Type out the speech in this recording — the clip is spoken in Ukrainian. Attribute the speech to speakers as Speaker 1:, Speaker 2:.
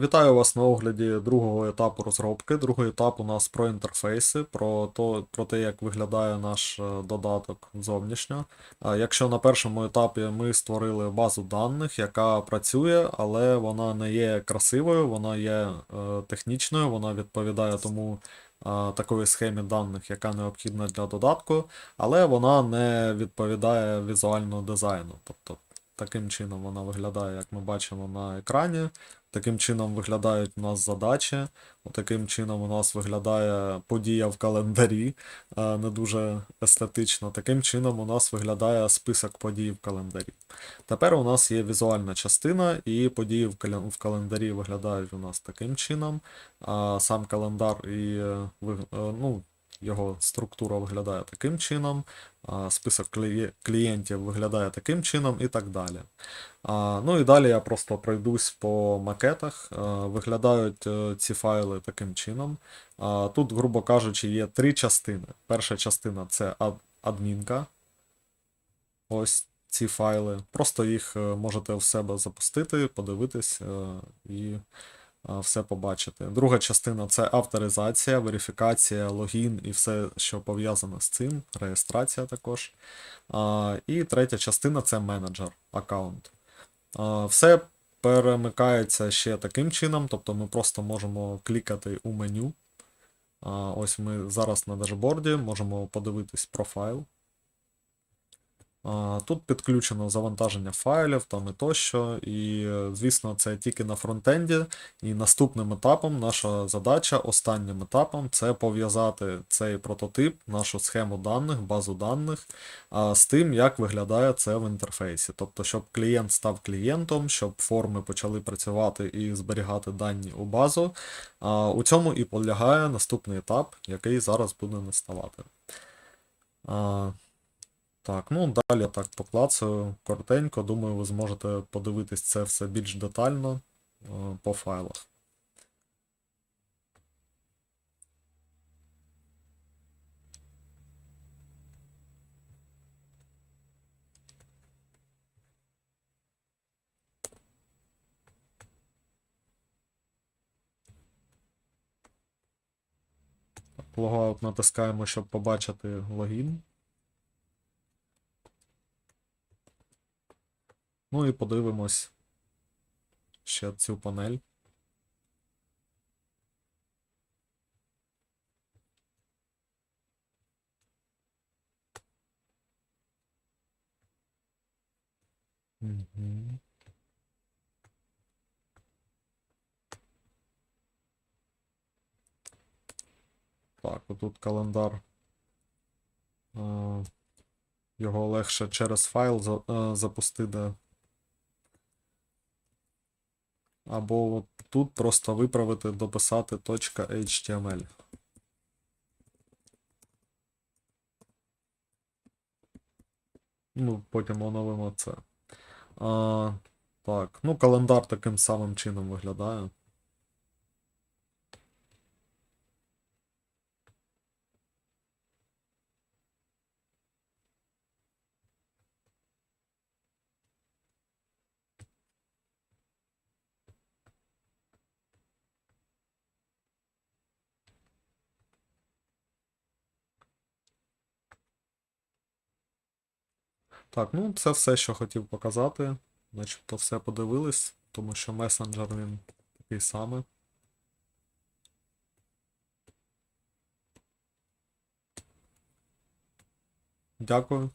Speaker 1: Вітаю вас на огляді другого етапу розробки. Другий етап у нас про інтерфейси, про, то, про те, як виглядає наш е, додаток зовнішньо. Якщо на першому етапі ми створили базу даних, яка працює, але вона не є красивою, вона є е, технічною, вона відповідає тому такої схемі даних, яка необхідна для додатку, але вона не відповідає візуальному дизайну. Тобто таким чином вона виглядає, як ми бачимо на екрані. Таким чином виглядають у нас задачі. Таким чином у нас виглядає подія в календарі, е, не дуже естетично. Таким чином у нас виглядає список подій в календарі. Тепер у нас є візуальна частина, і події в календарі виглядають у нас таким чином. Сам календар і е, е, ну, його структура виглядає таким чином, список клієнтів виглядає таким чином і так далі. Ну і далі я просто пройдусь по макетах. Виглядають е, ці файли таким чином. Тут, грубо кажучи, є три частини. Перша частина це адмінка. Ось ці файли. Просто їх е, можете в себе запустити, подивитись е, і все побачити. Друга частина це авторизація, верифікація, логін і все, що пов'язано з цим, реєстрація також. І третя частина це менеджер, аккаунт. Все перемикається ще таким чином, тобто ми просто можемо клікати у меню. Ось ми зараз на дашборді можемо подивитись профайл. Тут підключено завантаження файлів там і тощо. І, звісно, це тільки на фронтенді. І наступним етапом наша задача, останнім етапом, це пов'язати цей прототип, нашу схему даних, базу даних з тим, як виглядає це в інтерфейсі. Тобто, щоб клієнт став клієнтом, щоб форми почали працювати і зберігати дані у базу. У цьому і полягає наступний етап, який зараз буде наставати. Так, ну далі так поклацаю коротенько. Думаю, ви зможете подивитись це все більш детально е, по файлах. Логаут натискаємо, щоб побачити логін. Ну і подивимось ще цю панель. Так, отут календар. Е, Його легше через файл е, запустити. Або от тут просто виправити, дописати .html. Ну, потім оновимо це. А, так, ну календар таким самим чином виглядає. Так, ну це все, що хотів показати. Начебто все подивились, тому що месенджер він такий самий. Дякую.